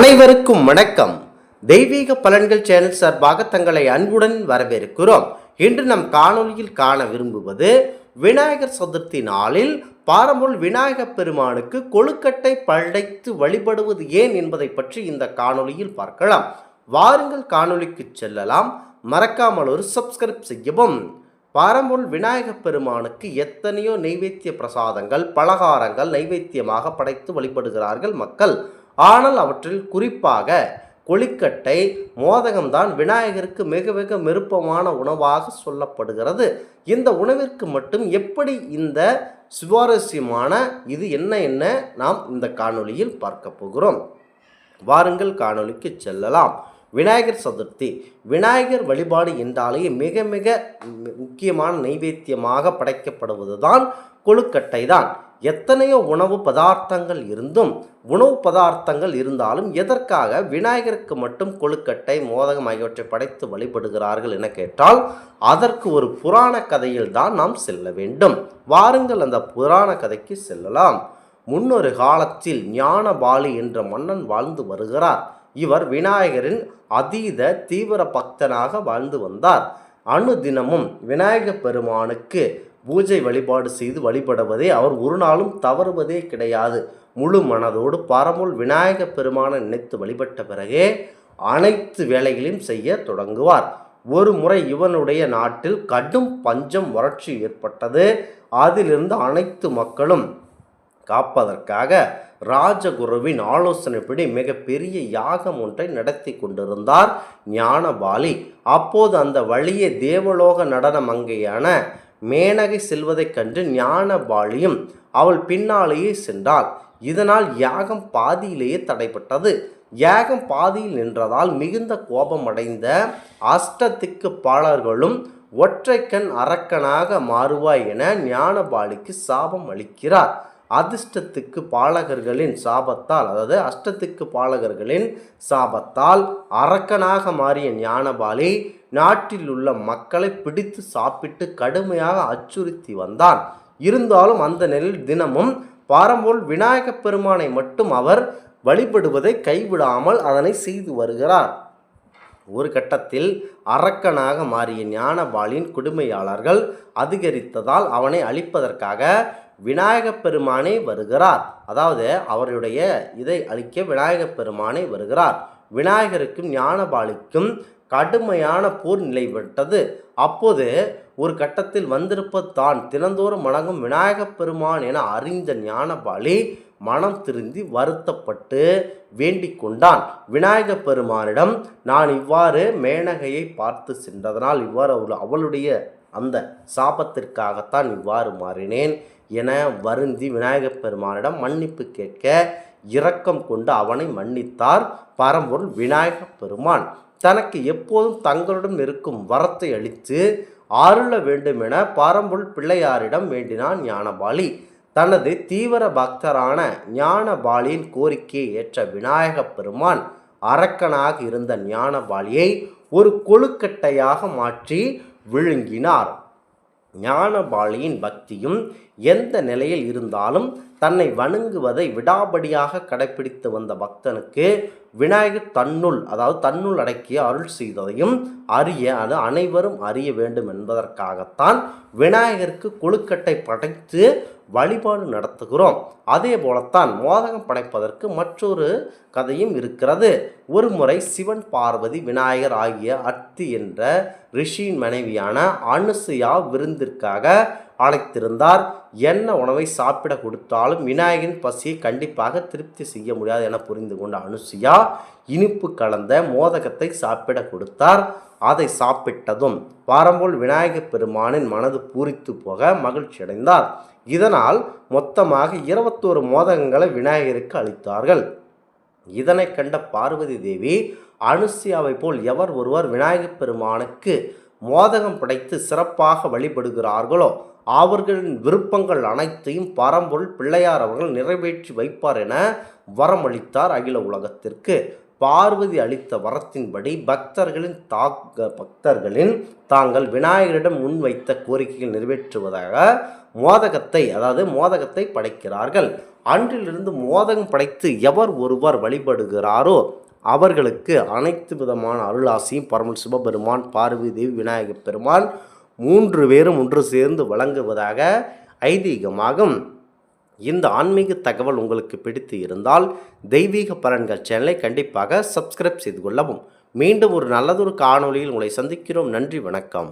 அனைவருக்கும் வணக்கம். தெய்வீக பலன்கள் சேனல் சார்பாக தங்களை அன்புடன் வரவேற்கிறோம். இன்று நம் காணொலியில் காண விரும்புவது விநாயகர் சதுர்த்தி நாளில் பாரம்பொருள் விநாயகப் பெருமானுக்கு கொழுக்கட்டை படைத்து வழிபடுவது ஏன் என்பதை பற்றி இந்த காணொலியில் பார்க்கலாம். வாருங்கள் காணொலிக்கு செல்லலாம். மறக்காமல் ஒரு சப்ஸ்கிரைப் செய்யவும். பாரம்பொருள் விநாயகப் பெருமானுக்கு எத்தனையோ நைவேத்திய பிரசாதங்கள் பலகாரங்கள் நைவேத்தியமாக படைத்து வழிபடுகிறார்கள் மக்கள். ஆனால் அவற்றில் குறிப்பாக கொழுக்கட்டை மோதகம்தான் விநாயகருக்கு மிக மிக விருப்பமான உணவாக சொல்லப்படுகிறது. இந்த உணவிற்கு மட்டும் எப்படி இந்த சுவாரஸ்யமான இது என்ன என்ன நாம் இந்த காணொளியில் பார்க்க போகிறோம். வாருங்கள் காணொளிக்கு செல்லலாம். விநாயகர் சதுர்த்தி. விநாயகர் வழிபாடு என்றாலே மிக மிக முக்கியமான நைவேத்தியமாக படைக்கப்படுவது தான் கொழுக்கட்டை தான். எத்தனையோ உணவு பதார்த்தங்கள் இருந்தும் உணவு பதார்த்தங்கள் இருந்தாலும் எதற்காக விநாயகருக்கு மட்டும் கொழுக்கட்டை மோதகம் ஆகியவற்றை படைத்து வழிபடுகிறார்கள் என கேட்டால் அதற்கு ஒரு புராண கதையில் தான் நாம் செல்ல வேண்டும். வாருங்கள் அந்த புராண கதைக்கு செல்லலாம். முன்னொரு காலத்தில் ஞானபாலி என்ற மன்னன் வாழ்ந்து வருகிறார். இவர் விநாயகரின் அதீத தீவிர பக்தனாக வாழ்ந்து வந்தார். அணுதினமும் விநாயகப் பெருமானுக்கு பூஜை வழிபாடு செய்து வழிபடுவதை அவர் ஒரு நாளும் தவறுவதே கிடையாது. முழு மனதோடு பரமுள் விநாயக பெருமானை நினைத்து வழிபட்ட பிறகே அனைத்து வேலைகளையும் செய்ய தொடங்குவார். ஒரு முறை இவனுடைய நாட்டில் கடும் பஞ்சம் வறட்சி ஏற்பட்டது. அதிலிருந்து அனைத்து மக்களும் காப்பதற்காக ராஜகுருவின் ஆலோசனைப்படி மிகப்பெரிய யாகம் ஒன்றை நடத்தி கொண்டிருந்தார் ஞானபாலி. அப்போது அந்த வழியே தேவலோக நடன மங்கையான மேனகை செல்வதைக் கண்டு ஞானபாலியும் அவள் பின்னாலேயே சென்றாள். இதனால் யாகம் பாதியிலேயே தடைப்பட்டது யாகம் பாதியில் நின்றதால் மிகுந்த கோபமடைந்த அஷ்டத்திக்கு பாலர்களும் ஒற்றைக்கண் அரக்கனாக மாறுவாய் என ஞானபாலிக்கு சாபம் அளிக்கிறார். அதிர்ஷ்டத்துக்கு பாலகர்களின் சாபத்தால் அதாவது அஷ்டத்துக்கு பாலகர்களின் சாபத்தால் அரக்கனாக மாறிய ஞானபாலி நாட்டில் உள்ள மக்களை பிடித்து சாப்பிட்டு கடுமையாக அச்சுறுத்தி வந்தான். இருந்தாலும் அந்த நிலையில் தினமும் பாரம்போல் விநாயகப் பெருமானை மட்டும் அவர் வழிபடுவதை கைவிடாமல் அதனை செய்து வருகிறார். ஒரு கட்டத்தில் அரக்கனாக மாறிய ஞானபாலின் கொடுமையாளர்கள் அதிகரித்ததால் அவனை அழிப்பதற்காக விநாயகப் பெருமானே வருகிறார். அதாவது அவருடைய இதை அளிக்க விநாயகப் பெருமானே வருகிறார். விநாயகருக்கும் ஞானபாலிக்கும் கடுமையான போர் நிலைவிட்டது அப்போது ஒரு கட்டத்தில் வந்திருப்ப தான் தினந்தோறும் வணங்கும் விநாயகப் பெருமான் என அறிந்த ஞானபாலி மனம் திருந்தி வருத்தப்பட்டு வேண்டிக் கொண்டான். விநாயகப் பெருமானிடம் நான் இவ்வாறு மேனகையை பார்த்து சென்றதனால் இவ்வாறு அவளுடைய அந்த சாபத்திற்காகத்தான் இவ்வாறு மாறினேன் என வருந்தி விநாயகப் பெருமானிடம் மன்னிப்பு கேட்க இரக்கம் கொண்டு அவனை மன்னித்தார் பரம்பொருள் விநாயகப் பெருமான். தனக்கு எப்போதும் தங்களுடன் இருக்கும் வரத்தை அளித்து ஆருள வேண்டும் என பிள்ளையாரிடம் வேண்டினான் ஞானபாலி. தனது தீவிர பக்தரான ஞானபாலியின் கோரிக்கையை ஏற்ற விநாயகப் பெருமான் அரக்கனாக இருந்த ஞானபாலியை ஒரு கொழுக்கட்டையாக மாற்றி விழுங்கினார். ஞானபாலியின் பக்தியும் எந்த நிலையில் இருந்தாலும் தன்னை வணங்குவதை விடாபடியாக கடைபிடித்து வந்த பக்தனுக்கு விநாயகர் தன்னுள் அதாவது தன்னுள் அடக்கிய அருள் செய்ததையும் அறிய அது அனைவரும் அறிய வேண்டும் என்பதற்காகத்தான் விநாயகருக்கு கொழுக்கட்டை படைத்து வழிபாடு நடத்துகிறோம். அதே போலத்தான் மோதகம் படைப்பதற்கு மற்றொரு கதையும் இருக்கிறது. ஒரு முறை சிவன் பார்வதி விநாயகர் ஆகிய அத்தி என்ற ரிஷியின் மனைவியான அனுசுயா விருந்திற்காக அழைத்திருந்தார் என்ன உணவை சாப்பிட கொடுத்தாலும் விநாயகன் பசியை கண்டிப்பாக திருப்தி செய்ய முடியாது என புரிந்து கொண்ட அனுசுயா இனிப்பு கலந்த மோதகத்தை சாப்பிட கொடுத்தார். அதை சாப்பிட்டதும் வாரம்போல் விநாயகப் பெருமானின் மனது பூரித்து போக மகிழ்ச்சி அடைந்தார். இதனால் மொத்தமாக இருபத்தோரு மோதகங்களை விநாயகருக்கு அளித்தார்கள். இதனை கண்ட பார்வதி தேவி அனுசியாவை போல் எவர் ஒருவர் விநாயகப் பெருமானுக்கு மோதகம் படைத்து சிறப்பாக வழிபடுகிறார்களோ அவர்களின் விருப்பங்கள் அனைத்தையும் பரம்பொருள் பிள்ளையார் அவர்கள் நிறைவேற்றி வைப்பார் என வரமளித்தார் அகில உலகத்திற்கு. பார்வதி அளித்த வரத்தின்படி பக்தர்களின் தாக்க பக்தர்களின் தாங்கள் விநாயகரிடம் முன்வைத்த கோரிக்கைகள் நிறைவேற்றுவதாக மோதகத்தை அதாவது மோதகத்தை படைக்கிறார்கள். அன்றிலிருந்து மோதகம் படைத்து எவர் ஒருவர் வழிபடுகிறாரோ அவர்களுக்கு அனைத்து விதமான அருளாசியும் பரமல் சிவபெருமான் பார்வதி தேவி விநாயகப் பெருமான் மூன்று பேரும் ஒன்று சேர்ந்து வழங்குவதாக ஐதீகமாகும். இந்த ஆன்மீக தகவல் உங்களுக்கு பிடித்து இருந்தால் தெய்வீக பலன்கள் சேனலை கண்டிப்பாக சப்ஸ்கிரைப் செய்து கொள்ளவும். மீண்டும் ஒரு நல்லதொரு காணொளியில் உங்களை சந்திக்கிறோம். நன்றி வணக்கம்.